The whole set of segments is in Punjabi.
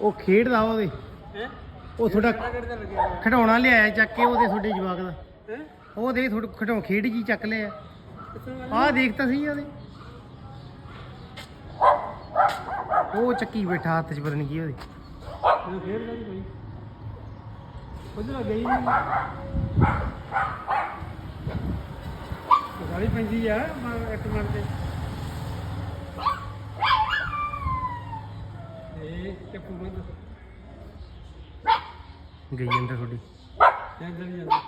ਉਹ ਖੇਡਦਾ ਉਹਦੇ। ਹੈ? ਉਹ ਤੁਹਾਡਾ ਖਿਡੌਣਾ ਲਿਆਇਆ ਚੱਕ ਕੇ ਉਹਦੇ ਤੁਹਾਡੇ ਜਵਾਕ ਦਾ। ਹੈ? ਉਹਦੇ ਤੁਹਾਡੇ ਖਿਡੌਣ ਖੇਡ ਜੀ ਚੱਕ ਲਿਆ। ਆਹ ਦੇਖ ਤਾਂ ਸਹੀ ਉਹਦੇ। ਉਹ ਚੱਕੀ ਬੈਠਾ ਹੱਥ 'ਚ ਪਤਾ ਨਹੀਂ ਕੀ ਉਹਦੇ। ਮੈਨੂੰ ਖੇਡਦਾ ਨਹੀਂ ਕੋਈ। ਉਧਰ ਗਈ। ਨਹੀਂ ਗਾੜੀ ਪੈਂਦੀ ਆ ਇੱਕ ਮਿੰਟ ਤੇ। ਇਹ ਤੇ ਪੂਰਾ ਗਈ ਅੰਦਰ ਜਾਂਦਾ ਨਹੀਂ ਜਾਂਦਾ।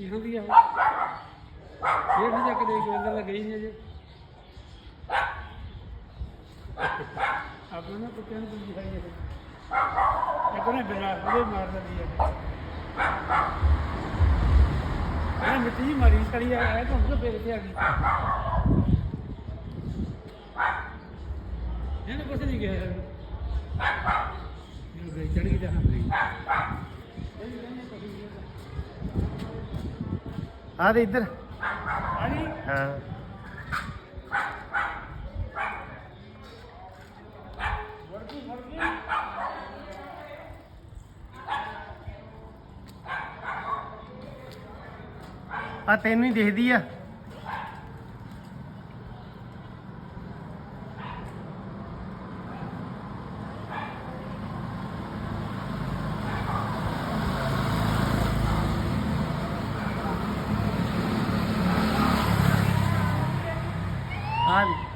ਕੀ ਹੁੰਦੀ ਆ ਇਹ ਨਹੀਂ ਜਾ ਕੇ ਦੇਖ ਅੰਦਰ ਲੱਗ ਨਹੀਂ ਅਜੇ। ਆਪਣਾ ਨਾ ਕੁੱਤਿਆਂ ਨੂੰ ਦਿਖਾਈ ਦੇ ਇੱਕ ਨੇ ਬਿਨਾ ਉਹਦੇ ਮਾਰ ਦਿੰਦੀ ਹੈ ਇਹ ਮਿੱਟੀ ਮਾਰੀ ਸੜੀ ਆ ਇਹ ਤਾਂ ਫੇਰ ਤੇ ਆ ਗਈ। ਇਹਨੇ ਕੁਛ ਨਹੀਂ ਕਿਹਾ। ਇਹ ਗਈ ਚੜ ਗਈ ਤਾਂ ਹਮ ਗਈ ਆਹ ਦੇ ਇੱਧਰ। ਆ ਗਈ ਹਾਂ। ਵਰਗੀ ਵਰਗੀ ਆ ਤੈਨੂੰ ਹੀ ਦਿਖਦੀ ਆ। ਆ ਵੀ